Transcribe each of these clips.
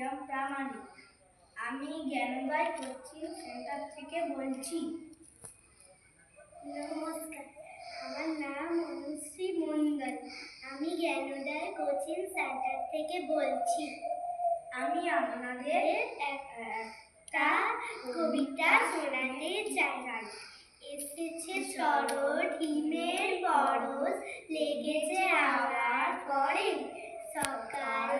প্রিয়ম প্রামাণিক। আমি জ্ঞানবাই coaching centre থেকে বলছি। নমস্কার, আমার নাম অনুশ্রী মন্ডল আমি জ্ঞানোদয় কোচিং সেন্টার থেকে বলছি। আমি আপনাদের একটা কবিতা শোনাতে চাই। এসেছে শরৎ হিমের বরস লেগেছে আওয়ার পরে। সকাল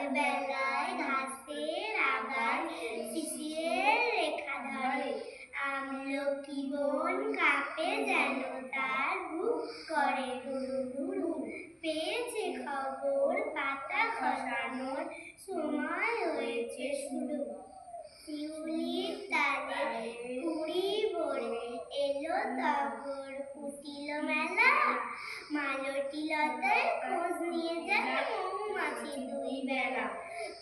কাঁপে যেন তার বুক করে হুড়ু হুড়ু পেয়েছে খবর, পাতা খসানোর সময় হয়েছে শুরু। শিউলির তালে কুড়ি ভরে এলো তগর। ফুটিল মেলা, মালতী লতায় খোঁজ নিয়ে যায় মৌমাছি দুই বেলা।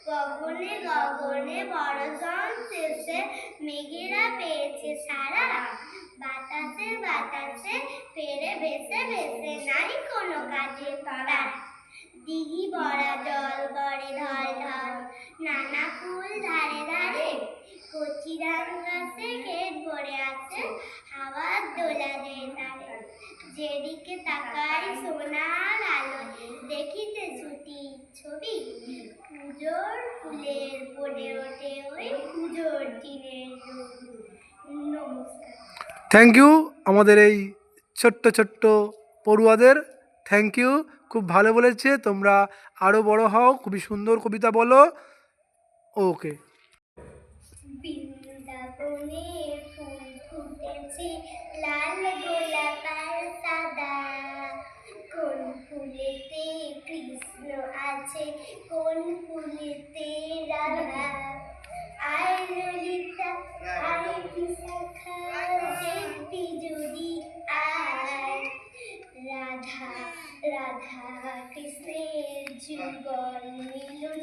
গগনে গগনে বড়জন শেষে মেঘেরা পেয়েছে সারা। বাতাসে বাতাসে ফেরে ভেসে ভেসে নাই কোনো কাজে তারা। দিঘি ভরা জল গড়ে ঢল ঢল নানা ফুল ধারে ধারে কচি ধান গাছে ক্ষেত ভরে আছে হাওয়ার দোলা দেয় তারে যেদিকে তাকাই সোনার আলো দেখিতে ছুটি ছবি, পুজোর ফুলের পড়ে ওঠে ওই পুজোর দিনের। নমস্কার। থ্যাংক ইউ আমাদের এই ছোট্ট ছোট্ট পড়ুয়াদের। থ্যাংক ইউ খুব ভালো বলেছে। তোমরা আরও বড় হও, খুবই সুন্দর কবিতা বলো। ওকে কোন ফুলেতে রাধা? আয় ললিতা রাধা রাধা কৃষ্ণের যুগল মিলন